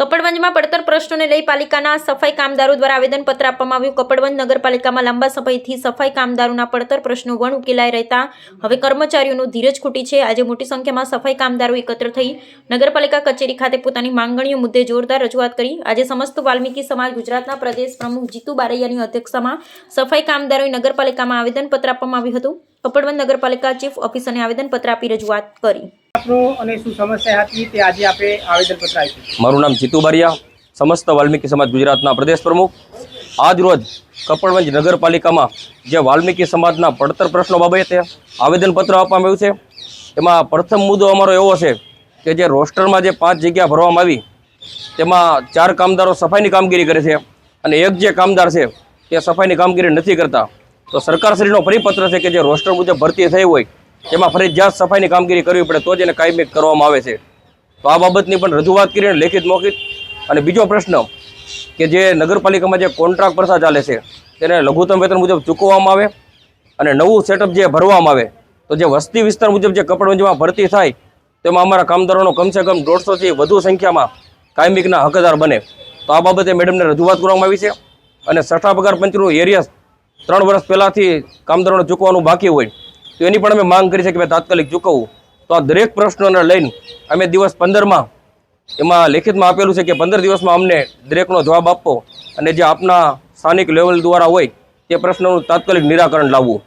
કપડવંજમાં પડતર પ્રશ્નોને લઈ પાલિકાના સફાઈ કામદારો દ્વારા આવેદનપત્ર આપવામાં આવ્યું. કપડવંજ નગરપાલિકામાં લાંબા સમયથી સફાઈ કામદારોના પડતર પ્રશ્નો વણ ઉકેલાઈ રહેતા હવે કર્મચારીઓનું ધીરજ ખૂટી છે. આજે મોટી સંખ્યામાં સફાઈ કામદારો એકત્ર થઈ નગરપાલિકા કચેરી ખાતે પોતાની માંગણીઓ મુદ્દે જોરદાર રજૂઆત કરી. આજે સમસ્ત વાલ્મીકી સમાજ ગુજરાતના પ્રદેશ પ્રમુખ જીતુ બારૈયાની અધ્યક્ષતામાં સફાઈ કામદારોએ નગરપાલિકામાં આવેદનપત્ર આપવામાં આવ્યું હતું. કપડવંજ નગરપાલિકા ચીફ ઓફિસરને આવેદનપત્ર આપી રજૂઆત કરી. આપનું અને શું સમસ્યા હતી તે આજે આપણે આવેદનપત્ર આપ્યું મારું નામ જીતુ બારિયા, સમસ્ત વાલ્મીકી સમાજ ગુજરાતના પ્રદેશ પ્રમુખ. આજ રોજ કપડવંજ નગરપાલિકામાં જે વાલ્મીકી સમાજના પડતર પ્રશ્નો બાબતે આવેદનપત્ર આપવામાં આવ્યું છે, એમાં પ્રથમ મુદ્દો અમારો એવો છે કે જે રોસ્ટરમાં જે પાંચ જગ્યા ભરવામાં આવી, તેમાં ચાર કામદારો સફાઈની કામગીરી કરે છે અને એક જે કામદાર છે તે સફાઈની કામગીરી નથી કરતા. તો સરકારશ્રીનો પરિપત્ર છે કે જે રોસ્ટર મુજબ ભરતી થઈ હોય તેમાં ફરજિયાત સફાઈની કામગીરી કરવી પડે તો જ એને કાયમી કરવામાં આવે છે. તો આ બાબતની પણ રજૂઆત કરીને લેખિત મૌખિક અને બીજો પ્રશ્ન કે જે નગરપાલિકામાં જે કોન્ટ્રાક્ટ પ્રથા ચાલે છે, તેને લઘુત્તમ વેતન મુજબ ચૂકવવામાં આવે અને નવું સેટઅપ જે ભરવામાં આવે, તો જે વસ્તી વિસ્તાર મુજબ જે કપડવંજમાં ભરતી થાય, તેમાં અમારા કામદારોનો કમસે કમ દોઢસોથી વધુ સંખ્યામાં કાયમિકના હકદાર બને. તો આ બાબતે મેડમને રજૂઆત કરવામાં આવી છે અને સઠ્ઠા પગાર પંચનું એરિયા ત્રણ વર્ષ પહેલાંથી કામદારોને ચૂકવાનું બાકી હોય. તો એની પણ અમે માંગ કરી છે કે ભાઈ તાત્કાલિક ચૂકવવું તો આ દરેક પ્રશ્નોને લઈને અમે દિવસ પંદરમાં એમાં લેખિતમાં આપેલું છે કે પંદર દિવસમાં અમને દરેકનો જવાબ આપવો અને જે આપના સ્થાનિક લેવલ દ્વારા હોય તે પ્રશ્નનું તાત્કાલિક નિરાકરણ લાવવું.